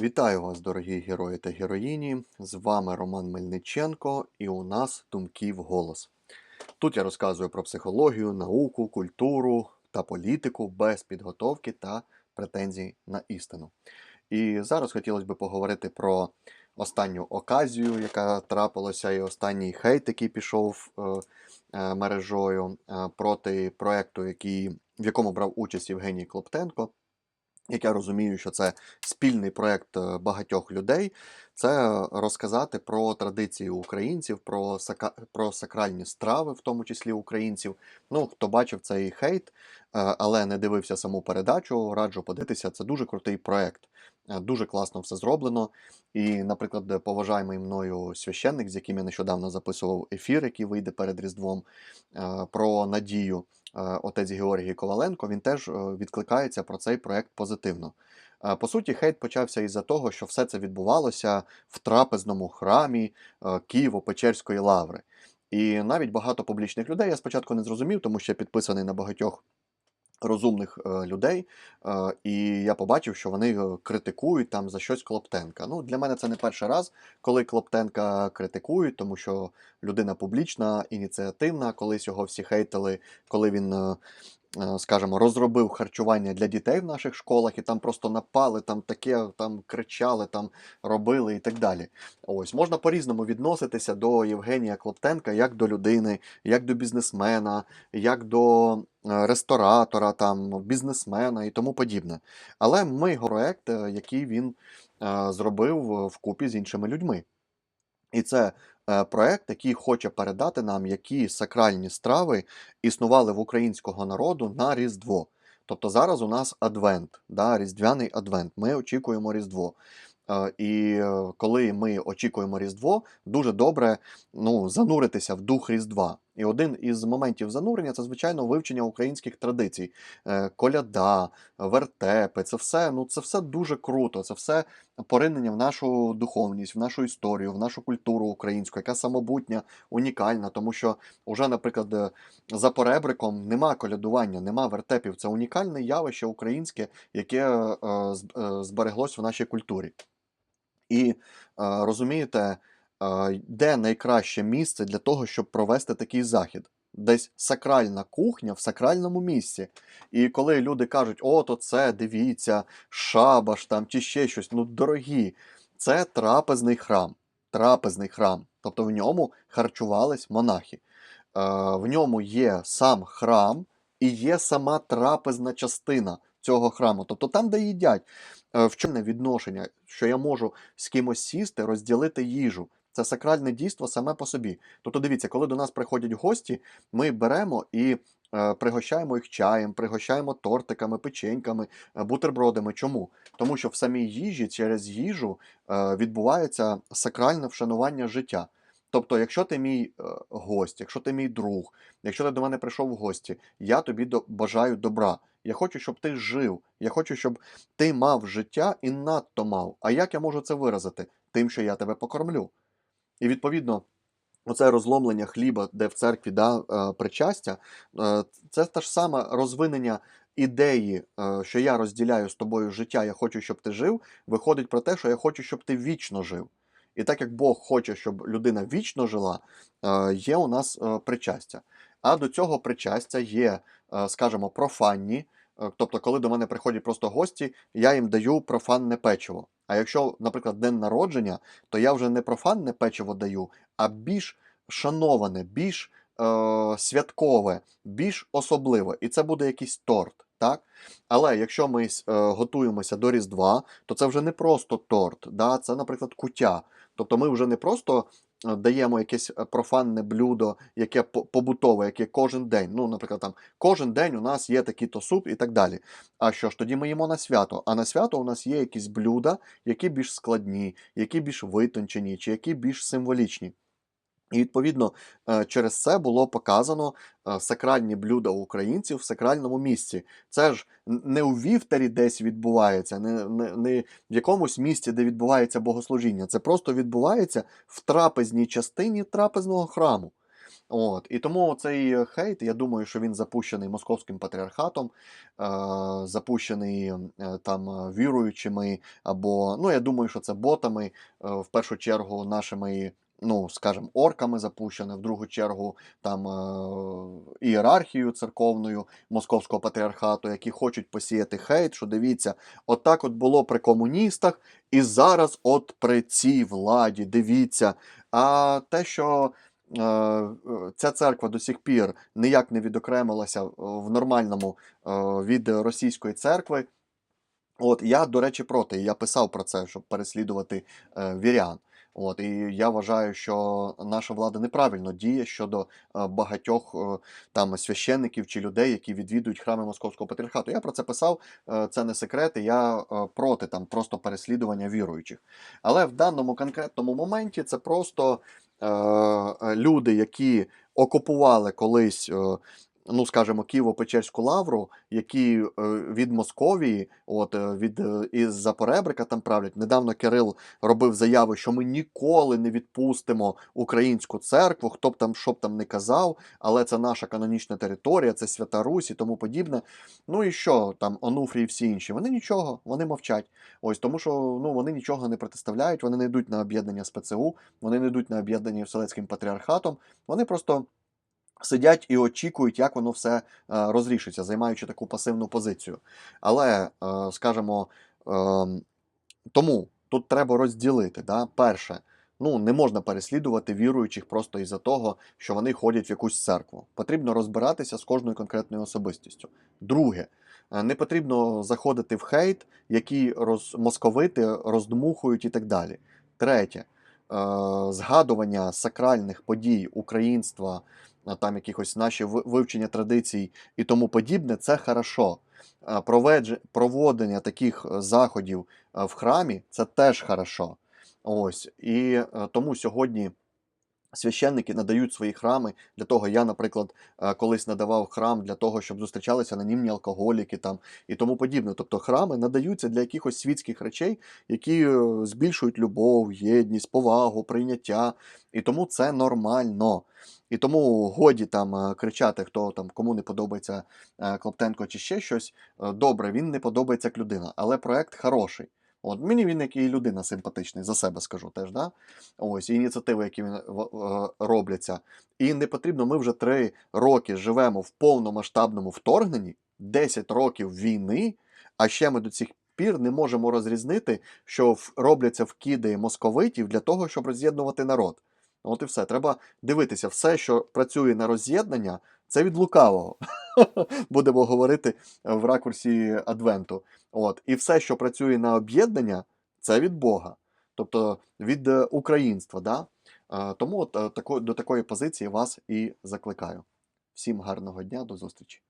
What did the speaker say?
Вітаю вас, дорогі герої та героїні! З вами Роман Мельниченко, і у нас думки в голос. Тут я розказую про психологію, науку, культуру та політику без підготовки та претензій на істину. І зараз хотілося б поговорити про останню оказію, яка трапилася, і останній хейт, який пішов е, е, мережою е, проти проекту, який, в якому брав участь Євгеній Клоптенко як я розумію, що це спільний проєкт е, багатьох людей, це розказати про традиції українців, про сака... про сакральні страви, в тому числі українців. Ну, хто бачив цей хейт, е, але не дивився саму передачу, раджу подивитися. Це дуже крутий проєкт. Е, Дуже класно все зроблено. І, наприклад, поважаємий мною священник, з яким я нещодавно записував ефір, який вийде перед Різдвом, е, про надію. е, Отець Георгій Коваленко, він теж відкликається про цей проект позитивно. По суті, хейт почався із-за того, що все це відбувалося в трапезному храмі Києво-Печерської лаври. І навіть багато публічних людей я спочатку не зрозумів, тому що я підписаний на багатьох розумних е, людей, е, і я побачив, що вони е, критикують там за щось Клоптенка. Ну, для мене це не перший раз, коли Клоптенка критикують, тому що людина публічна, ініціативна, колись його всі хейтили, коли він. Е, Скажімо, розробив харчування для дітей в наших школах, і там просто напали, там таке, там кричали, там робили і так далі. Ось можна по-різному відноситися до Євгенія Клоптенка як до людини, як до бізнесмена, як до е, ресторатора, там, бізнесмена і тому подібне. Але ми проект, е, який він зробив вкупі з іншими людьми. І це проект, який хоче передати нам, які сакральні страви існували в українського народу на Різдво. Тобто зараз у нас адвент, да, різдвяний адвент. Ми очікуємо Різдво. Е, І е, коли ми очікуємо Різдво, дуже добре ну, зануритися в дух Різдва. І один із моментів занурення це, звичайно, вивчення українських традицій. Е, Коляда, вертепи, це все, ну, це все дуже круто. Це все поринення в нашу духовність, в нашу історію, в нашу культуру українську, яка самобутня, унікальна. Тому що уже, наприклад, е, за поребриком нема колядування, нема вертепів. Це унікальне явище українське, яке е, збереглось в нашій культурі. І розумієте, де найкраще місце для того, щоб провести такий захід? Десь сакральна кухня в сакральному місці. І коли люди кажуть, о, то це, дивіться, шабаш там чи ще щось, ну дорогі, це трапезний храм. Трапезний храм. Тобто в ньому харчувались монахи. Е, в ньому є сам храм і є сама трапезна частина цього храму. Тобто там, де їдять. Е, В чому відношення, що я можу з кимось сісти, розділити їжу. Це сакральне дійство саме по собі. Тобто, дивіться, коли до нас приходять гості, ми беремо і е, пригощаємо їх чаєм, пригощаємо тортиками, печеньками, е, бутербродами. Чому? Тому що в самій їжі через їжу е, відбувається сакральне вшанування життя. Тобто, якщо ти мій е, гость, якщо ти мій друг, якщо ти до мене прийшов в гості, я тобі до, бажаю добра. Я хочу, щоб ти жив. Я хочу, щоб ти мав життя і надто мав. А як я можу це виразити? Тим, що я тебе покормлю. І відповідно, оце розломлення хліба, де в церкві да, е, причастя, е, це те ж саме розвинення ідеї, е, що я розділяю з тобою життя, я хочу, щоб ти жив, виходить про те, що я хочу, щоб ти вічно жив. І так як Бог хоче, щоб людина вічно жила, є у нас причастя. А до цього причастя є, скажімо, профанні. Тобто, коли до мене приходять просто гості, я їм даю профанне печиво. А якщо, наприклад, день народження, то я вже не профанне печиво даю, а більш шановане, більш е, святкове, більш особливе. І це буде якийсь торт. Так? Але якщо ми е, готуємося до Різдва, то це вже не просто торт, да? це, наприклад, куття. Тобто ми вже не просто даємо якесь е, профанне блюдо, яке побутове, яке кожен день. Ну, наприклад, там кожен день у нас є такий-то суп і так далі. А що ж, тоді ми їмо на свято. А на свято у нас є якісь блюда, які більш складні, які більш витончені, чи які більш символічні. І відповідно е, через це було показано е, сакральні блюда українців в сакральному місці. Це ж не у вівтарі десь відбувається, не, не, не в якомусь місці, де відбувається богослужіння. Це просто відбувається в трапезній частині трапезного храму. От. І тому цей хейт, я думаю, що він запущений московським патріархатом, е, запущений е, там е, віруючими, або ну я думаю, що це ботами, е, в першу чергу нашими. Ну, скажімо, орками запущене, в другу чергу там е, ієрархією церковною московського патріархату, які хочуть посіяти хейт, що дивіться, отак от було при комуністах, і зараз, от при цій владі, дивіться. А те, що е, ця церква до сих пір ніяк не відокремилася е, в нормальному е, від російської церкви. От я, до речі, проти. Я писав про це, щоб переслідувати вірян. От, і я вважаю, що наша влада неправильно діє щодо е, багатьох е, там священників чи людей, які відвідують храми Московського патріархату. Я про це писав, е, це не секрет, і я проти там просто переслідування віруючих. Але в даному конкретному моменті це просто е, люди, які окупували колись. Ну, скажімо, Києво-Печерську лавру, які е, від Московії, от е, від е, із Запоребрика там правлять. Недавно Кирил робив заяву, що ми ніколи не відпустимо українську церкву, хто б там що б там не казав, але це наша канонічна територія, це Свята Русь і тому подібне. Ну і що там Онуфрій і всі інші? Вони нічого, вони мовчать. Ось тому, що ну вони нічого не протиставляють, вони не йдуть на об'єднання з ПЦУ, вони не йдуть на об'єднання з Вселенським патріархатом. Вони просто. Сидять і очікують, як воно все е, розрішиться, займаючи таку пасивну позицію. Але, е, скажімо, ем, тому тут треба розділити. Да? Перше, ну не можна переслідувати віруючих просто із-за того, що вони ходять в якусь церкву. Потрібно розбиратися з кожною конкретною особистістю. Друге, е, не потрібно заходити в хейт, які роз... московити роздмухують і так далі. Третє, згадування сакральних подій українства, там якихось наші вивчення традицій і тому подібне, це хорошо. Проводення таких е, заходів е, в храмі це теж хорошо. Ось. І е, тому сьогодні священники надають свої храми для того. Я, наприклад, е, колись надавав храм для того, щоб зустрічалися анонімні алкоголіки там і тому подібне. Тобто храми надаються для якихось світських речей, які е, збільшують любов, єдність, повагу, прийняття. І тому це нормально. І тому годі там е, кричати, хто там кому не подобається Клоптенко чи ще щось. Добре, він не подобається як людина, але проект хороший. От мені він як і людина симпатичний, за себе скажу теж, да? Ось ініціативи, які він е, робляться. І не потрібно. Ми вже три роки живемо в повномасштабному вторгненні, 10 років війни, а ще ми до цих пір не можемо розрізнити, що робляться вкиди московитів для того, щоб роз'єднувати народ. От і все. Треба дивитися, все, що працює на роз'єднання, це від лукавого. Будемо говорити в ракурсі Адвенту. От. І все, що працює на об'єднання, це від Бога, тобто від е, українства. Да? Тому от, е, до такої позиції вас і закликаю. Всім гарного дня, до зустрічі.